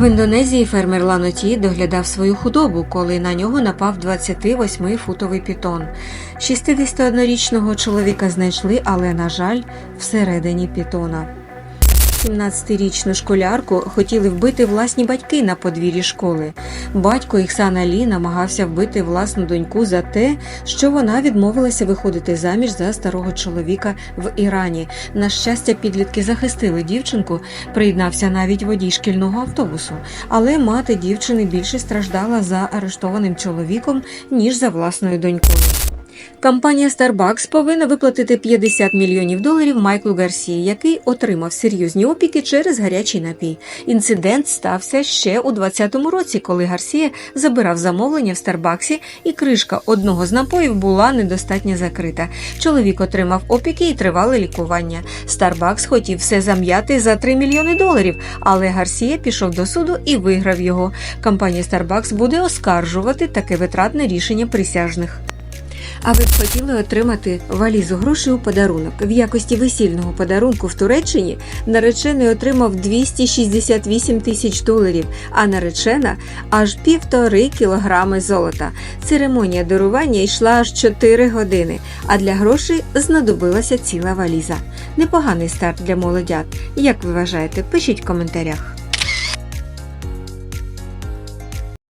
В Індонезії фермер Ланоті доглядав свою худобу, коли на нього напав 28-футовий пітон. 61-річного чоловіка знайшли, але, на жаль, всередині пітона. 17-річну школярку хотіли вбити власні батьки на подвір'ї школи. Батько Іксан Алі намагався вбити власну доньку за те, що вона відмовилася виходити заміж за старого чоловіка в Ірані. На щастя, підлітки захистили дівчинку, приєднався навіть водій шкільного автобусу. Але мати дівчини більше страждала за арештованим чоловіком, ніж за власною донькою. Компанія Starbucks повинна виплатити 50 мільйонів доларів Майклу Гарсії, який отримав серйозні опіки через гарячий напій. Інцидент стався ще у 2020 році, коли Гарсія забирав замовлення в Старбаксі, і кришка одного з напоїв була недостатньо закрита. Чоловік отримав опіки і тривале лікування. Starbucks хотів все зам'яти за 3 мільйони доларів, але Гарсія пішов до суду і виграв його. Компанія Starbucks буде оскаржувати таке витратне рішення присяжних. А ви б хотіли отримати валізу грошей у подарунок? В якості весільного подарунку в Туреччині наречений отримав 268 тисяч доларів, а наречена аж півтори кілограми золота. Церемонія дарування йшла аж 4 години, а для грошей знадобилася ціла валіза. Непоганий старт для молодят. Як ви вважаєте? Пишіть в коментарях.